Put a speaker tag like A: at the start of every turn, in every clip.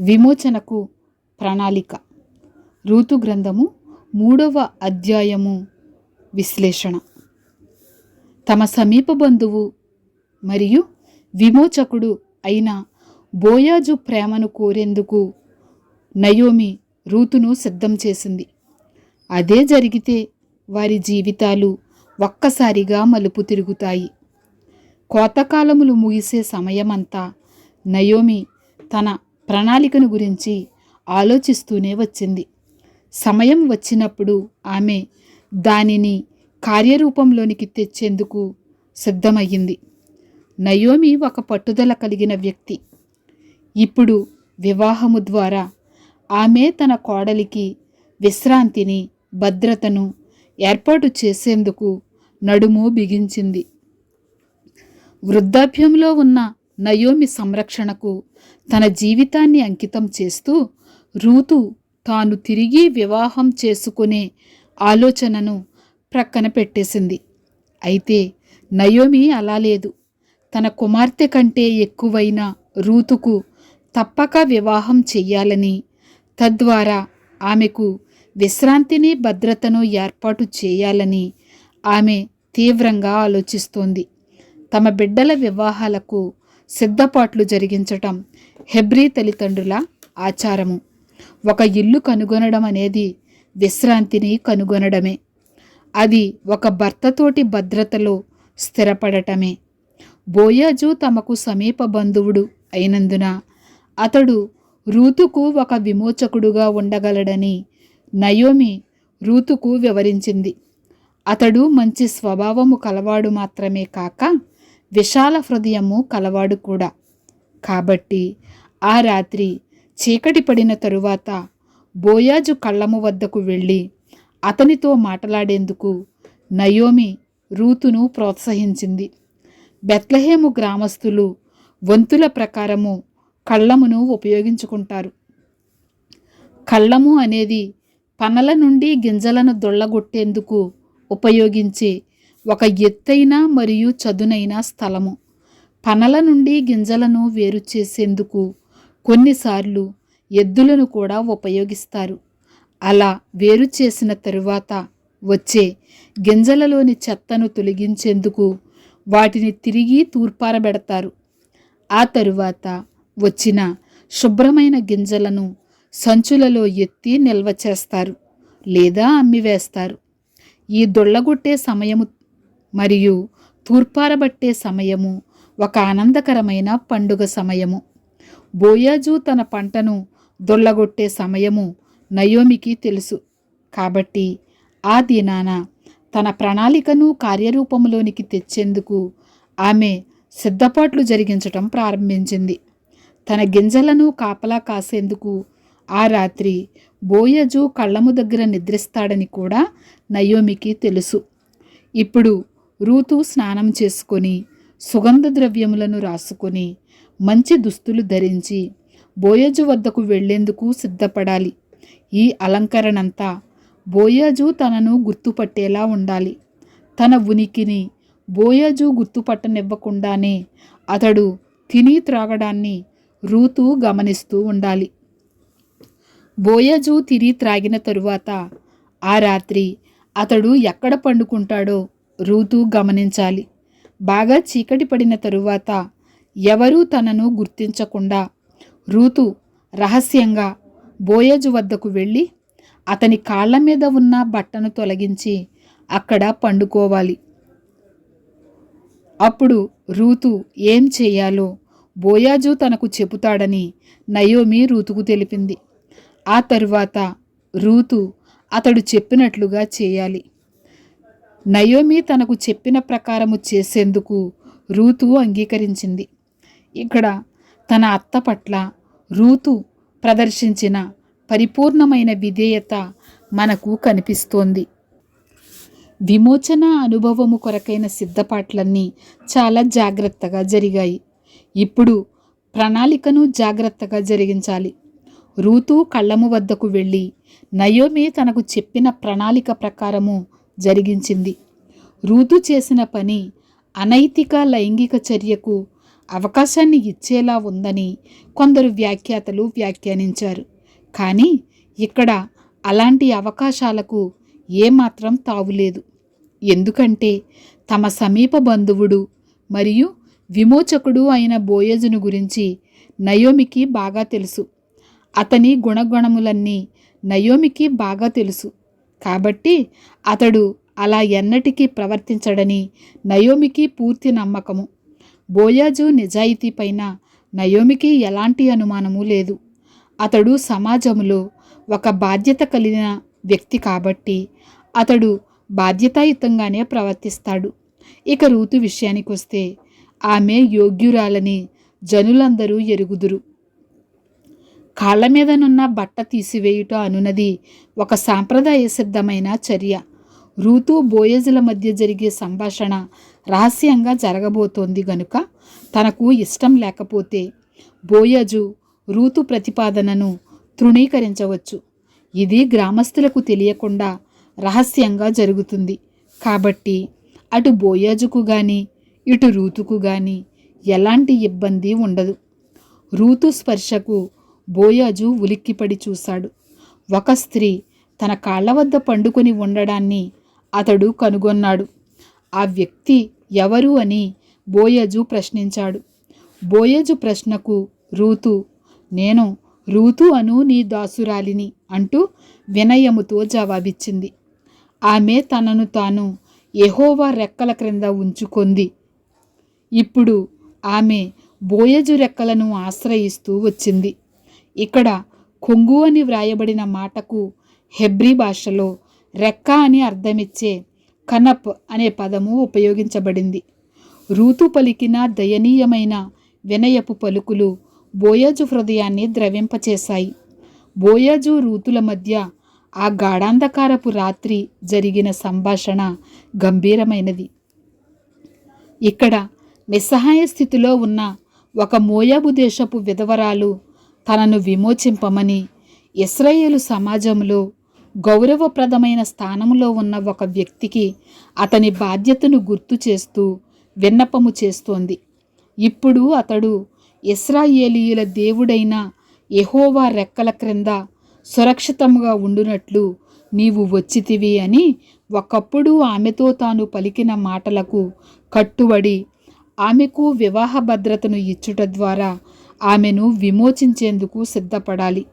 A: విమోచనకు ప్రణాళిక. ఋతు గ్రంథము మూడవ అధ్యాయము విశ్లేషణ. తమ సమీప బంధువు మరియు విమోచకుడు అయిన బోయాజు ప్రేమను కోరేందుకు నయోమి రూతును సిద్ధం చేసింది. అదే జరిగితే వారి జీవితాలు ఒక్కసారిగా మలుపు తిరుగుతాయి. కోతకాలములు ముగిసే సమయమంతా నయోమి తన ప్రణాళికను గురించి ఆలోచిస్తూనే వచ్చింది. సమయం వచ్చినప్పుడు ఆమె దానిని కార్యరూపంలోనికి తెచ్చేందుకు సిద్ధమయ్యింది. నయోమి ఒక పట్టుదల కలిగిన వ్యక్తి. ఇప్పుడు వివాహము ద్వారా ఆమె తన కోడలికి విశ్రాంతిని భద్రతను ఏర్పాటు చేసేందుకు నడుము బిగించింది. వృద్ధాప్యంలో ఉన్న నయోమి సంరక్షణకు తన జీవితాన్ని అంకితం చేస్తూ రూతు తాను తిరిగి వివాహం చేసుకునే ఆలోచనను ప్రక్కన పెట్టేసింది. అయితే నయోమి అలా లేదు. తన కుమార్తె కంటే ఎక్కువైన రూతుకు తప్పక వివాహం చెయ్యాలని తద్వారా ఆమెకు విశ్రాంతిని భద్రతను ఏర్పాటు చేయాలని ఆమె తీవ్రంగా ఆలోచిస్తోంది. తమ బిడ్డల వివాహాలకు సిద్ధపాట్లు జరిగించటం హెబ్రీ తల్లిదండ్రుల ఆచారము. ఒక ఇల్లు కనుగొనడం అనేది విశ్రాంతిని కనుగొనడమే. అది ఒక భర్తతోటి భద్రతలో స్థిరపడటమే. బోయాజు తమకు సమీప బంధువుడు అయినందున అతడు రూతుకు ఒక విమోచకుడుగా ఉండగలడని నయోమి రూతుకు వివరించింది. అతడు మంచి స్వభావము కలవాడు మాత్రమే కాక విశాల హృదయము కలవాడు కూడా. కాబట్టి ఆ రాత్రి చీకటి పడిన తరువాత బోయాజు కళ్ళము వద్దకు వెళ్ళి అతనితో మాట్లాడేందుకు నయోమి రూతును ప్రోత్సహించింది. బెత్లహేము గ్రామస్తులు వంతుల ప్రకారము కళ్ళమును ఉపయోగించుకుంటారు. కళ్ళము అనేది పనల నుండి గింజలను దొళ్ళగొట్టేందుకు ఉపయోగించే ఒక ఎత్తైన మరియు చదునైన స్థలము. పనల నుండి గింజలను వేరు చేసేందుకు కొన్నిసార్లు ఎద్దులను కూడా ఉపయోగిస్తారు. అలా వేరు చేసిన తరువాత వచ్చే గింజలలోని చెత్తను తొలగించేందుకు వాటిని తిరిగి తూర్పారబెడతారు ఆ తరువాత వచ్చిన శుభ్రమైన గింజలను సంచులలో ఎత్తి నిల్వ చేస్తారు లేదా అమ్మివేస్తారు. ఈ దొళ్ళగొట్టే సమయము మరియు తూర్పారబట్టే సమయము ఒక ఆనందకరమైన పండుగ సమయము. బోయాజు తన పంటను దొల్లగొట్టే సమయము నయోమికి తెలుసు. కాబట్టి ఆ దినాన తన ప్రణాళికను కార్యరూపంలోనికి తెచ్చేందుకు ఆమె సిద్ధపాట్లు జరిగించటం ప్రారంభించింది. తన గింజలను కాపలా కాసేందుకు ఆ రాత్రి బోయజు కళ్ళము దగ్గర నిద్రిస్తాడని కూడా నయోమికి తెలుసు. ఇప్పుడు రూతు స్నానం చేసుకొని సుగంధ ద్రవ్యములను రాసుకొని మంచి దుస్తులు ధరించి బోయజు వద్దకు వెళ్ళేందుకు సిద్ధపడాలి. ఈ అలంకరణంతా బోయజు తనను గుర్తుపట్టేలా ఉండాలి. తన ఉనికిని బోయజు గుర్తుపట్టనివ్వకుండానే అతడు తిని త్రాగడాన్ని రూతు గమనిస్తూ ఉండాలి. బోయజు తిరి త్రాగిన తరువాత ఆ రాత్రి అతడు ఎక్కడ పండుకుంటాడో రూతు గమనించాలి. బాగా చీకటి పడిన తరువాత ఎవరూ తనను గుర్తించకుండా రూతు రహస్యంగా బోయజు వద్దకు వెళ్ళి అతని కాళ్ళ మీద ఉన్న బట్టను తొలగించి అక్కడ పండుకోవాలి. అప్పుడు రూతు ఏం చేయాలో బోయాజు తనకు చెబుతాడని నయోమి రూతుకు తెలిపింది. ఆ తరువాత రూతు అతడు చెప్పినట్లుగా చేయాలి. నయోమి తనకు చెప్పిన ప్రకారము చేసేందుకు రూతు అంగీకరించింది. ఇక్కడ తన అత్త పట్ల రూతు ప్రదర్శించిన పరిపూర్ణమైన విధేయత మనకు కనిపిస్తోంది. విమోచన అనుభవము కొరకైన సిద్ధపాట్లన్నీ చాలా జాగ్రత్తగా జరిగాయి. ఇప్పుడు ప్రణాళికను జాగ్రత్తగా జరిగించాలి. రూతు కళ్ళము వద్దకు వెళ్ళి నయోమి తనకు చెప్పిన ప్రణాళిక ప్రకారము జరిగించింది. రూతు చేసిన పని అనైతిక లైంగిక చర్యకు అవకాశాన్ని ఇచ్చేలా ఉందని కొందరు వ్యాఖ్యాతలు వ్యాఖ్యానించారు. కానీ ఇక్కడ అలాంటి అవకాశాలకు ఏమాత్రం తావులేదు. ఎందుకంటే తమ సమీప బంధువుడు మరియు విమోచకుడు అయిన బోయజును గురించి నయోమికి బాగా తెలుసు. అతని గుణగుణములన్నీ నయోమికి బాగా తెలుసు. కాబట్టి అతడు అలా ఎన్నటికీ ప్రవర్తించడని నయోమికి పూర్తి నమ్మకము. బోయాజు నిజాయితీ పైన నయోమికి ఎలాంటి అనుమానము లేదు. అతడు సమాజంలో ఒక బాధ్యత కలిగిన వ్యక్తి కాబట్టి అతడు బాధ్యతాయుతంగానే ప్రవర్తిస్తాడు. ఇక రూతు విషయానికి వస్తే ఆమె యోగ్యురాలని జనులందరూ ఎరుగుదురు. కాళ్ళ మీదనున్న బట్ట తీసివేయుట అనునది ఒక సాంప్రదాయ సిద్ధమైన చర్య. రూతు బోయజుల మధ్య జరిగే సంభాషణ రహస్యంగా జరగబోతోంది గనుక తనకు ఇష్టం లేకపోతే బోయజు రూతు ప్రతిపాదనను తృణీకరించవచ్చు. ఇది గ్రామస్తులకు తెలియకుండా రహస్యంగా జరుగుతుంది. కాబట్టి అటు బోయాజుకు కానీ ఇటు రూతుకు కానీ ఎలాంటి ఇబ్బంది ఉండదు. రూతు స్పర్శకు బోయాజు ఉలిక్కిపడి చూశాడు. ఒక స్త్రీ తన కాళ్ళ వద్ద పండుకొని ఉండడాన్ని అతడు కనుగొన్నాడు. ఆ వ్యక్తి ఎవరు అని బోయజు ప్రశ్నించాడు. బోయజు ప్రశ్నకు రూతు నేను రూతు అను నీ దాసురాలిని అంటూ వినయముతో జవాబిచ్చింది. ఆమె తనను తాను ఎహోవా రెక్కల క్రింద ఉంచుకొంది. ఇప్పుడు ఆమె బోయజు రెక్కలను ఆశ్రయిస్తూ వచ్చింది. ఇక్కడ కొంగు అని వ్రాయబడిన మాటకు హెబ్రీ భాషలో రెక్క అని అర్థమిచ్చే కనప్ అనే పదము ఉపయోగించబడింది. రూతు పలికిన దయనీయమైన వినయపు పలుకులు బోయజు హృదయాన్ని ద్రవింపచేశాయి. బోయజు రూతుల మధ్య ఆ గాఢాంధకారపు రాత్రి జరిగిన సంభాషణ గంభీరమైనది. ఇక్కడ నిస్సహాయ స్థితిలో ఉన్న ఒక మోయాబు దేశపు విధవరాలు తనను విమోచింపమని ఇస్రాయేలు సమాజంలో గౌరవప్రదమైన స్థానంలో ఉన్న ఒక వ్యక్తికి అతని బాధ్యతను గుర్తు చేస్తూ విన్నపము చేస్తోంది. ఇప్పుడు అతడు ఇస్రాయేలీయుల దేవుడైన ఎహోవా రెక్కల క్రింద సురక్షితంగా ఉండునట్లు నీవు వచ్చితివి అని ఒకప్పుడు ఆమెతో తాను పలికిన మాటలకు కట్టుబడి ఆమెకు వివాహ భద్రతను ఇచ్చుట ద్వారా ఆమెను విమోచించేందుకు సిద్ధపడాలి.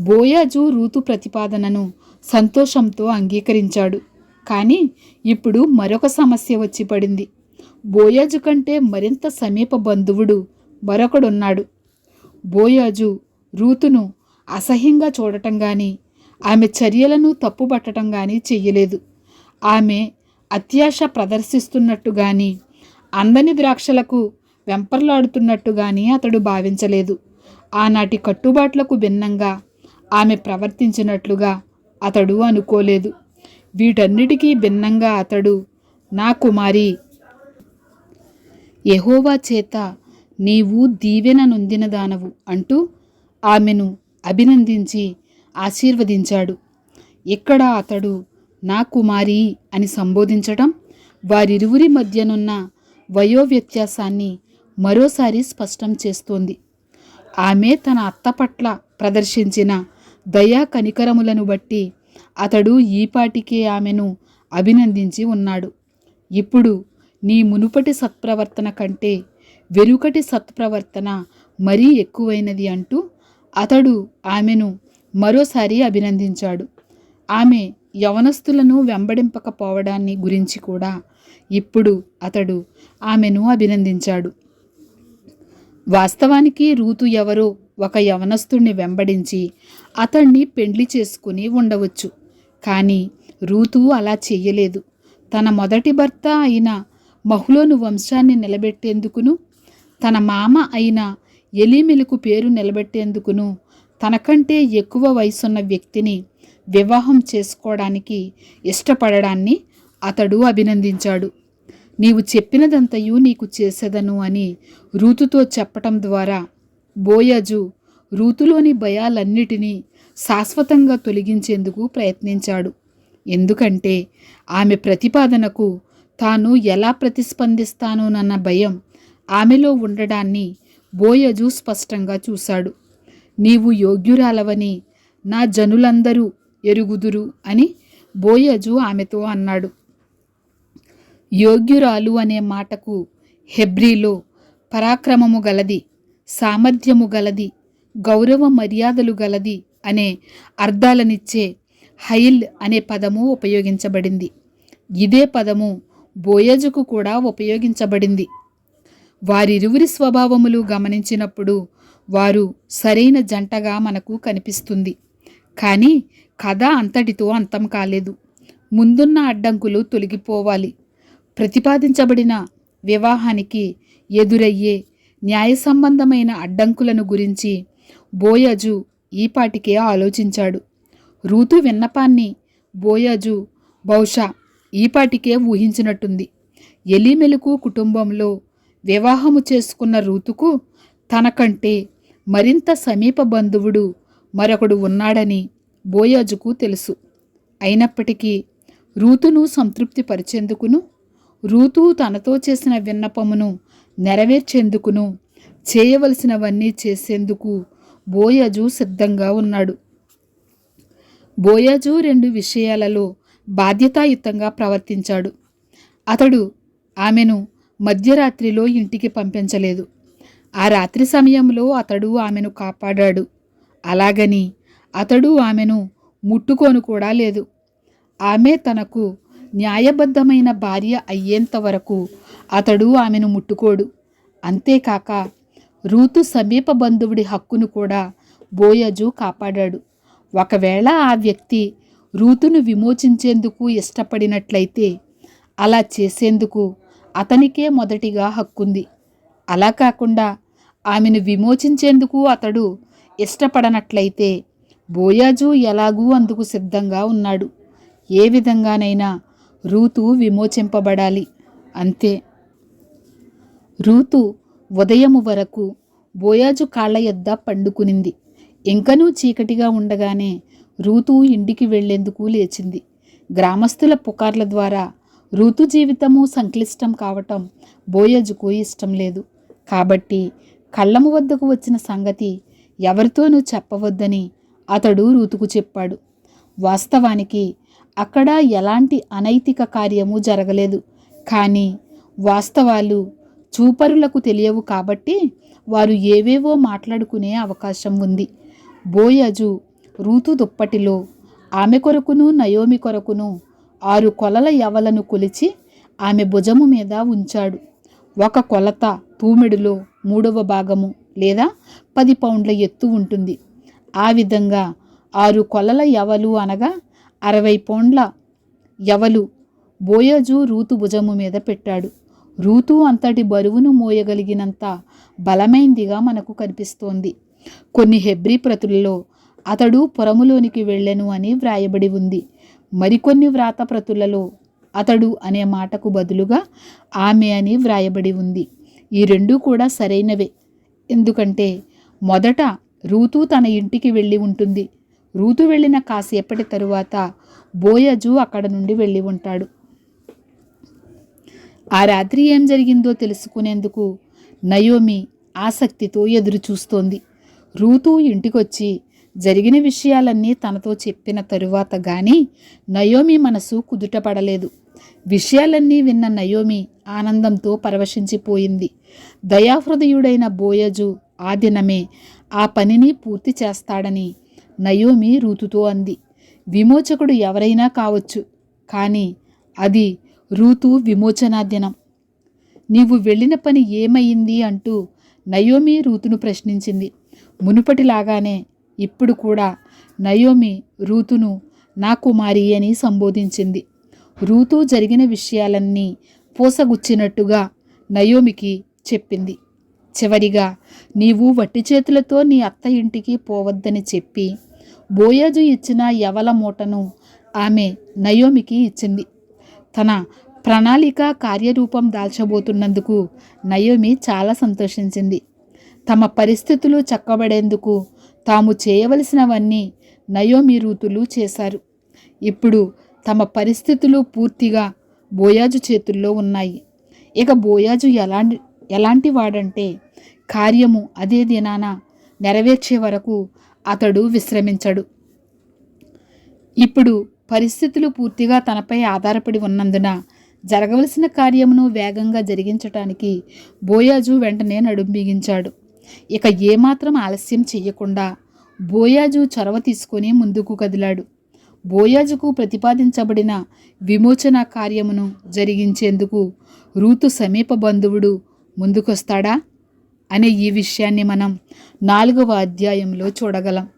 A: బోయాజు రూతు ప్రతిపాదనను సంతోషంతో అంగీకరించాడు. కానీ ఇప్పుడు మరొక సమస్య వచ్చి పడింది. బోయాజు కంటే మరింత సమీప బంధువుడు మరొకడున్నాడు. బోయాజు రూతును అసహ్యంగా చూడటం కానీ ఆమె చర్యలను తప్పుపట్టడం కానీ చెయ్యలేదు. ఆమె అత్యాశ ప్రదర్శిస్తున్నట్టు కానీ అందని ద్రాక్షలకు వెంపర్లాడుతున్నట్టు కానీ అతడు భావించలేదు. ఆనాటి కట్టుబాట్లకు భిన్నంగా ఆమె ప్రవర్తించినట్లుగా అతడు అనుకోలేదు. వీటన్నిటికీ భిన్నంగా అతడు నా కుమారి యహోవా చేత నీవు దీవెన నొందిన దానవు అంటూ ఆమెను అభినందించి ఆశీర్వదించాడు. ఇక్కడ అతడు నా కుమారి అని సంబోధించటం వారిరువురి మధ్యనున్న వయో వ్యత్యాసాన్ని మరోసారి స్పష్టం చేస్తోంది. ఆమె తన అత్త పట్ల ప్రదర్శించిన దయా కనికరములను బట్టి అతడు ఈపాటికే ఆమెను అభినందించి ఉన్నాడు. ఇప్పుడు నీ మునుపటి సత్ప్రవర్తన కంటే వెనుకటి సత్ప్రవర్తన మరీ ఎక్కువైనది అంటూ అతడు ఆమెను మరోసారి అభినందించాడు. ఆమె యవనస్తులను వెంబడింపకపోవడాన్ని గురించి కూడా ఇప్పుడు అతడు ఆమెను అభినందించాడు. వాస్తవానికి రూతు ఎవరో ఒక యవనస్తుణ్ణి వెంబడించి అతణ్ణి పెండ్లి చేసుకుని ఉండవచ్చు. కానీ రూతు అలా చెయ్యలేదు. తన మొదటి భర్త అయిన మహులోను వంశాన్ని నిలబెట్టేందుకును తన మామ అయిన ఎలీమెలకు పేరు నిలబెట్టేందుకును తనకంటే ఎక్కువ వయసున్న వ్యక్తిని వివాహం చేసుకోవడానికి ఇష్టపడడాన్ని అతడు అభినందించాడు. నీవు చెప్పినదంతయు నీకు చేసేదను అని రూతుతో చెప్పటం ద్వారా బోయజు రూతులోని భయాలన్నిటినీ శాశ్వతంగా తొలగించేందుకు ప్రయత్నించాడు. ఎందుకంటే ఆమె ప్రతిపాదనకు తాను ఎలా ప్రతిస్పందిస్తానోనన్న భయం ఆమెలో ఉండడాన్ని బోయజు స్పష్టంగా చూశాడు. నీవు యోగ్యురాలవని నా జనులందరూ ఎరుగుదురు అని బోయజు ఆమెతో అన్నాడు. యోగ్యురాలు అనే మాటకు హెబ్రీలో పరాక్రమము గలది సామర్థ్యము గలది గౌరవ మర్యాదలు గలది అనే అర్థాలనిచ్చే హైల్ అనే పదము ఉపయోగించబడింది. ఇదే పదము బోయజుకు కూడా ఉపయోగించబడింది. వారిరువురి స్వభావములు గమనించినప్పుడు వారు సరైన జంటగా మనకు కనిపిస్తుంది. కానీ కథ అంతటితో అంతం కాలేదు. ముందున్న అడ్డంకులు తొలగిపోవాలి. ప్రతిపాదించబడిన వివాహానికి ఎదురయ్యే న్యాయ సంబంధమైన అడ్డంకులను గురించి బోయజు ఈపాటికే ఆలోచించాడు. రూతు విన్నపాన్ని బోయజు బహుశా ఈపాటికే ఊహించినట్టుంది. ఎలిమెలుకు కుటుంబంలో వివాహము చేసుకున్న రూతుకు తనకంటే మరింత సమీప బంధువుడు మరొకడు ఉన్నాడని బోయజుకు తెలుసు. అయినప్పటికీ రూతును సంతృప్తిపరిచేందుకును రూతు తనతో చేసిన విన్నపమును నెరవేర్చేందుకును చేయవలసినవన్నీ చేసేందుకు బోయజు సిద్ధంగా ఉన్నాడు. బోయజు రెండు విషయాలలో బాధ్యతాయుతంగా ప్రవర్తించాడు. అతడు ఆమెను మధ్యరాత్రిలో ఇంటికి పంపించలేదు. ఆ రాత్రి సమయంలో అతడు ఆమెను కాపాడాడు. అలాగని అతడు ఆమెను ముట్టుకోను కూడా లేదు. ఆమె తనకు న్యాయబద్ధమైన భార్య అయ్యేంత వరకు అతడు ఆమెను ముట్టుకోడు. అంతేకాక రూతు సమీప బంధువుడి హక్కును కూడా బోయజు కాపాడాడు. ఒకవేళ ఆ వ్యక్తి రూతును విమోచించేందుకు ఇష్టపడినట్లయితే అలా చేసేందుకు అతనికే మొదటిగా హక్కుంది. అలా కాకుండా ఆమెను విమోచించేందుకు అతడు ఇష్టపడనట్లయితే బోయాజు ఎలాగూ అందుకు సిద్ధంగా ఉన్నాడు. ఏ విధంగానైనా రూతు విమోచింపబడాలి. అంతే. రూతు ఉదయము వరకు బోయాజు కాళ్ళ యొద్ద పండుకునింది. ఇంకనూ చీకటిగా ఉండగానే రూతు ఇంటికి వెళ్ళేందుకు లేచింది. గ్రామస్తుల పుకార్ల ద్వారా రూతు జీవితము సంక్లిష్టం కావటం బోయజుకు ఇష్టం లేదు. కాబట్టి కళ్ళము వద్దకు వచ్చిన సంగతి ఎవరితోనూ చెప్పవద్దని అతడు రూతుకు చెప్పాడు. వాస్తవానికి అక్కడ ఎలాంటి అనైతిక కార్యము జరగలేదు. కానీ వాస్తవాలు చూపరులకు తెలియవు కాబట్టి వారు ఏవేవో మాట్లాడుకునే అవకాశం ఉంది. బోయజు రూతు దుప్పటిలో ఆమె కొరకును నయోమి కొరకును ఆరు కొలల యవలను కొలిచి ఆమె భుజము మీద ఉంచాడు. ఒక కొలత తూమెడులో మూడవ భాగము లేదా పది పౌండ్ల ఎత్తు ఉంటుంది. ఆ విధంగా ఆరు కొలల యవలు అనగా అరవై పౌండ్ల యవలు బోయజు రూతు భుజము మీద పెట్టాడు. రూతు అంతటి బరువును మోయగలిగినంత బలమైందిగా మనకు కనిపిస్తోంది. కొన్ని హెబ్రీ ప్రతులలో అతడు పురములోనికి వెళ్ళెను అని వ్రాయబడి ఉంది. మరికొన్ని వ్రాత ప్రతులలో అతడు అనే మాటకు బదులుగా ఆమె అని వ్రాయబడి ఉంది. ఈ రెండూ కూడా సరైనవే. ఎందుకంటే మొదట రూతు తన ఇంటికి వెళ్ళి ఉంటుంది. రూతు వెళ్ళిన కాసేపటి తరువాత బోయజు అక్కడ నుండి వెళ్ళి ఉంటాడు. ఆ రాత్రి ఏం జరిగిందో తెలుసుకునేందుకు నయోమి ఆసక్తితో ఎదురు చూస్తోంది రూతు ఇంటికొచ్చి జరిగిన విషయాలన్నీ తనతో చెప్పిన తరువాత గాని నయోమి మనసు కుదుటపడలేదు. విషయాలన్నీ విన్న నయోమి ఆనందంతో పరవశించిపోయింది. దయాహృదయుడైన బోయజు ఆ దినమే ఆ పనిని పూర్తి చేస్తాడని నయోమి రూతుతో అంది. విమోచకుడు ఎవరైనా కావచ్చు కానీ అది రూతు విమోచనా దినం. నీవు వెళ్ళిన పని ఏమైంది అంటూ నయోమి రూతును ప్రశ్నించింది. మునుపటిలాగానే ఇప్పుడు కూడా నయోమి రూతును నా కుమారి అని సంబోధించింది. రూతు జరిగిన విషయాలన్నీ పూసగుచ్చినట్టుగా నయోమికి చెప్పింది. చివరిగా నీవు వట్టి చేతులతో నీ అత్త ఇంటికి పోవద్దని చెప్పి బోయాజు ఇచ్చిన యవల మూటను ఆమె నయోమికి ఇచ్చింది. తన ప్రణాళిక కార్యరూపం దాల్చబోతున్నందుకు నయోమి చాలా సంతోషించింది. తమ పరిస్థితులు చక్కబడేందుకు తాము చేయవలసినవన్నీ నయోమి రూతులు చేశారు. ఇప్పుడు తమ పరిస్థితులు పూర్తిగా బోయాజు చేతుల్లో ఉన్నాయి. ఇక బోయాజు ఎలాంటి ఎలాంటి వాడంటే కార్యము అదే దినాన నెరవేర్చే వరకు అతడు విశ్రమించడు. ఇప్పుడు పరిస్థితులు పూర్తిగా తనపై ఆధారపడి ఉన్నందున జరగవలసిన కార్యమును వేగంగా జరిగించటానికి బోయాజు వెంటనే నడుం బిగించాడు. ఇక ఏమాత్రం ఆలస్యం చెయ్యకుండా బోయాజు చొరవ తీసుకొని ముందుకు కదిలాడు. బోయాజుకు ప్రతిపాదించబడిన విమోచన కార్యమును జరిగించేందుకు రూతు సమీప బంధువుడు ముందుకొస్తాడా? అనే ఈ విషయాన్ని మనం నాలుగవ అధ్యాయంలో చూడగలం.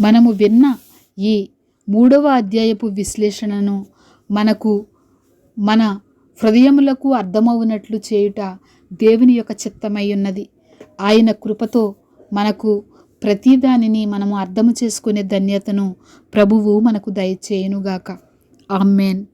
A: మనము విన్న ఈ మూడవ అధ్యాయపు విశ్లేషణను మనకు మన హృదయములకు అర్థమవునట్లు చేయుట దేవుని యొక్క చిత్తమై ఉన్నది. ఆయన కృపతో మనకు ప్రతిదానిని మనము అర్థము చేసుకునే ధన్యతను ప్రభువు మనకు దయచేయునుగాక. ఆమెన్.